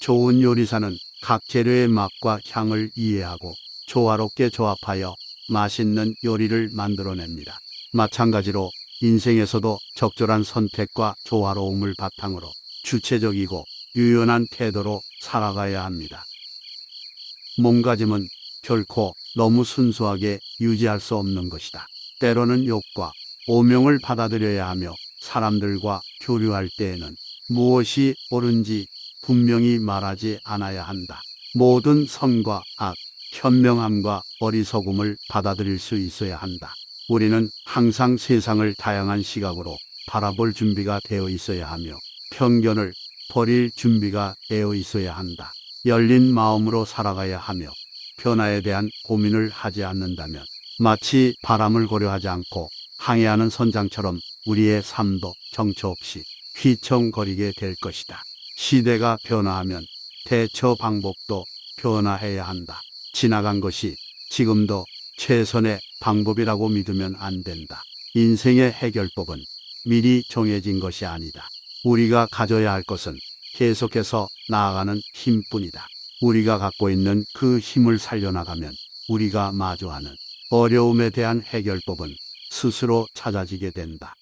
좋은 요리사는 각 재료의 맛과 향을 이해하고 조화롭게 조합하여 맛있는 요리를 만들어냅니다. 마찬가지로 인생에서도 적절한 선택과 조화로움을 바탕으로 주체적이고 유연한 태도로 살아가야 합니다. 몸가짐은 결코 너무 순수하게 유지할 수 없는 것이다. 때로는 욕과 오명을 받아들여야 하며 사람들과 교류할 때에는 무엇이 옳은지 분명히 말하지 않아야 한다. 모든 선과 악, 현명함과 어리석음을 받아들일 수 있어야 한다. 우리는 항상 세상을 다양한 시각으로 바라볼 준비가 되어 있어야 하며 편견을 버릴 준비가 되어 있어야 한다. 열린 마음으로 살아가야 하며 변화에 대한 고민을 하지 않는다면 마치 바람을 고려하지 않고 항해하는 선장처럼 우리의 삶도 정처 없이 휘청거리게 될 것이다. 시대가 변화하면 대처 방법도 변화해야 한다. 지나간 것이 지금도 최선의 방법이라고 믿으면 안 된다. 인생의 해결법은 미리 정해진 것이 아니다. 우리가 가져야 할 것은 계속해서 나아가는 힘뿐이다. 우리가 갖고 있는 그 힘을 살려나가면 우리가 마주하는 어려움에 대한 해결법은 스스로 찾아지게 된다.